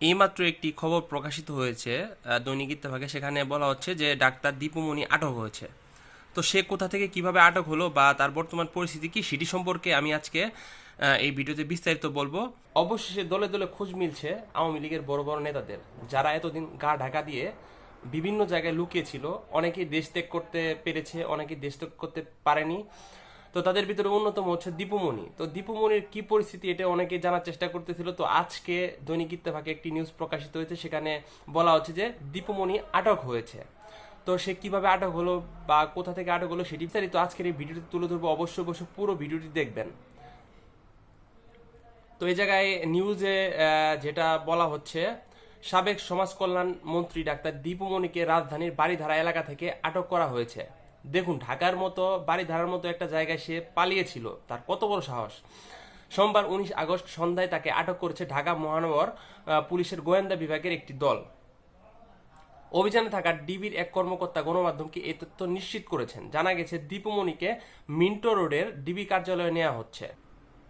এইমাত্র একটি খবর প্রকাশিত হয়েছে দৈনিক ইত্তেফাকে। সেখানে বলা হচ্ছে যে ডাক্তার দীপুমণি আটক হয়েছে। তো সে কোথা থেকে কীভাবে আটক হলো বা তার বর্তমান পরিস্থিতি কি সেটি সম্পর্কে আমি আজকে এই ভিডিওতে বিস্তারিত বলব। অবশেষে দলে দলে খোঁজ মিলছে আওয়ামী লীগের বড় বড় নেতাদের, যারা এতদিন গা ঢাকা দিয়ে বিভিন্ন জায়গায় লুকিয়েছিল অনেকেই দেশ ত্যাগ করতে পেরেছে, অনেকেই দেশ ত্যাগ করতে পারেনি। তো তাদের ভিতরে অন্যতম হচ্ছে দীপুমণি। তো দীপুমণির কি পরিস্থিতি এটা অনেকে জানার চেষ্টা করতেছিল। তো আজকে দৈনিক ইত্তেফাকে একটি নিউজ প্রকাশিত হয়েছে, সেখানে বলা হচ্ছে যে দীপুমণি আটক হয়েছে। তো সে কীভাবে আটক হলো বা কোথা থেকে আটক হলো সেটি বিস্তারিত আজকের এই ভিডিওটি তুলে ধরবো। অবশ্যই অবশ্যই পুরো ভিডিওটি দেখবেন। তো এই জায়গায় নিউজে যেটা বলা হচ্ছে, সাবেক সমাজ কল্যাণ মন্ত্রী ডাক্তার দীপুমণিকে রাজধানীর বাড়িধারা এলাকা থেকে আটক করা হয়েছে। দেখুন, ঢাকার মতো বাড়িধারার মতো একটা জায়গায় সে পালিয়েছিল। তার কত বড় সাহস? সোমবার উনিশ আগস্ট সন্ধ্যায় তাকে আটক করেছে ঢাকা মহানগর পুলিশের গোয়েন্দা বিভাগের একটি দল। অভিযানে থাকা ডিবির এক কর্মকর্তা গণমাধ্যমকে এই তথ্য নিশ্চিত করেছেন। জানা গেছে দীপুমণিকে মিন্টো রোডের ডিবি কার্যালয়ে নেওয়া হচ্ছে।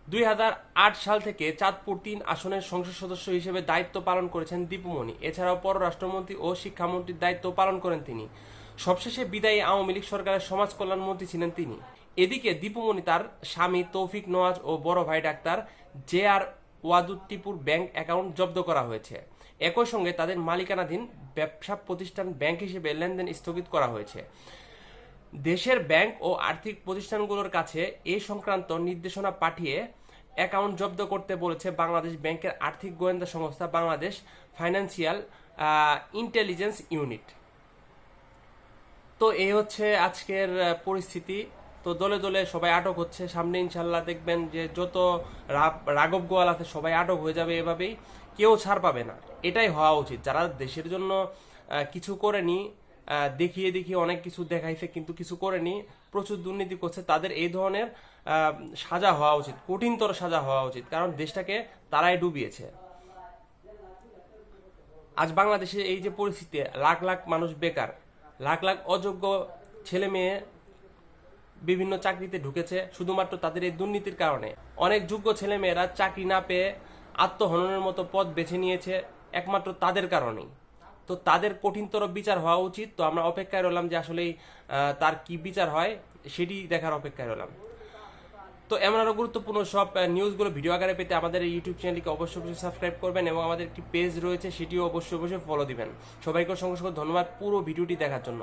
দুই হাজার আট সাল থেকে চাঁদপুর তিন আসনের সংসদ সদস্য হিসেবে দায়িত্ব পালন করেছেন দীপুমণি এছাড়াও পররাষ্ট্রমন্ত্রী ও শিক্ষামন্ত্রীর দায়িত্ব পালন করেন তিনি। সবশেষে বিদায়ী আওয়ামী লীগ সরকারের সমাজ কল্যাণ মন্ত্রী ছিলেন তিনি। এদিকে দীপুমণি তার স্বামী তৌফিক নওয়াজ ও বড় ভাই ডাক্তার জে আর ওয়াদুত্তিপুর ব্যাংক অ্যাকাউন্ট জব্দ করা হয়েছে। একই সঙ্গে তাদের মালিকানাধীন ব্যবসা প্রতিষ্ঠান ব্যাংক হিসেবে লেনদেন স্থগিত করা হয়েছে। দেশের ব্যাংক ও আর্থিক প্রতিষ্ঠানগুলোর কাছে এ সংক্রান্ত নির্দেশনা পাঠিয়ে অ্যাকাউন্ট জব্দ করতে বলেছে বাংলাদেশ ব্যাংকের আর্থিক গোয়েন্দা সংস্থা বাংলাদেশ ফাইন্যান্সিয়াল ইন্টেলিজেন্স ইউনিট। তো এই হচ্ছে আজকের পরিস্থিতি। তো দলে দলে সবাই আটক হচ্ছে। সামনে ইনশাল্লাহ দেখবেন যে যত রাঘব গোয়াল আছে, সবাই আটক হয়ে যাবে এভাবেই। কেউ ছাড় পাবে না। এটাই হওয়া উচিত। যারা দেশের জন্য কিছু করেনি দেখিয়ে দেখিয়ে অনেক কিছু দেখাইছে, কিন্তু কিছু করেনি, প্রচুর দুর্নীতি করছে, তাদের এই ধরনের সাজা হওয়া উচিত। কঠিনতর সাজা হওয়া উচিত। কারণ দেশটাকে তারাই ডুবিয়েছে। আজ বাংলাদেশে এই যে পরিস্থিতি, লাখ লাখ মানুষ বেকার। লাখ লাখ অযোগ্য ছেলে মেয়ে বিভিন্ন চাকরিতে ঢুকেছে, শুধুমাত্র তাদের এই দুর্নীতির কারণে। অনেক যোগ্য ছেলে মেয়েরা চাকরি না পেয়ে আত্মহননের মতো পথ বেছে নিয়েছে, একমাত্র তাদের কারণেই। তো তাদের কঠিনতর বিচার হওয়া উচিত। তো আমরা অপেক্ষায় রইলাম যে আসলেই তার কি বিচার হয়, সেটি দেখার অপেক্ষায় রইলাম। তো এমন আরও গুরুত্বপূর্ণ সব নিউজগুলো ভিডিও আকারে পেতে আমাদের ইউটিউব চ্যানেলকে অবশ্যই অবশ্যই সাবস্ক্রাইব করবেন এবং আমাদের একটি পেজ রয়েছে, সেটিও অবশ্যই অবশ্যই ফলো দিবেন। সবাইকে অসংখ্য ধন্যবাদ পুরো ভিডিওটি দেখার জন্য।